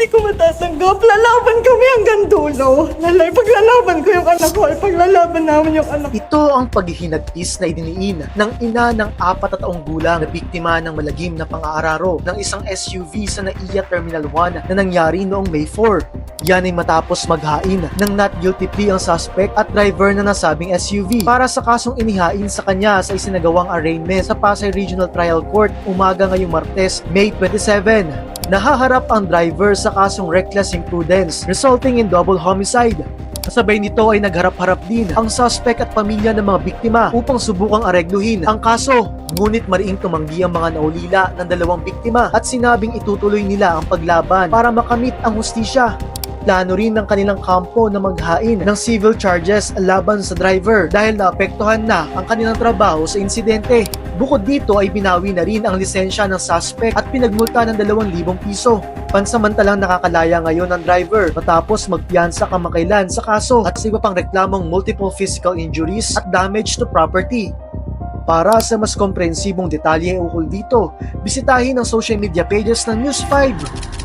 Hindi ko matatanggap. Lalaban kami hanggang dulo. Lalay, paglalaban ko yung anak ko, paglalaban namin yung anak. Ito ang paghihinagpis na idiniin ng ina ng apat na taong gulang na biktima ng malagim na pang-aararo ng isang SUV sa NAIA Terminal 1 na nangyari noong May 4. Yan ay matapos maghain ng not guilty plea ang suspect at driver na nasabing SUV para sa kasong inihain sa kanya sa isinagawang arraignment sa Pasay Regional Trial Court umaga ngayong Martes, May 27. Nahaharap ang driver sa kasong reckless imprudence resulting in double homicide. Kasabay nito ay nagharap-harap din ang suspect at pamilya ng mga biktima upang subukang aregluhin ang kaso. Ngunit mariing tumanggi ang mga naulila ng dalawang biktima at sinabing itutuloy nila ang paglaban para makamit ang hustisya. Plano rin ng kanilang kampo na maghain ng civil charges laban sa driver dahil naapektuhan na ang kanilang trabaho sa insidente. Bukod dito ay binawi na rin ang lisensya ng suspect at pinagmulta ng 2,000 piso. Pansamantalang nakakalaya ngayon ang driver matapos magpiyansa kamakailan sa kaso at sa iba pang reklamong multiple physical injuries at damage to property. Para sa mas komprehensibong detalye ukol dito, bisitahin ang social media pages ng News 5.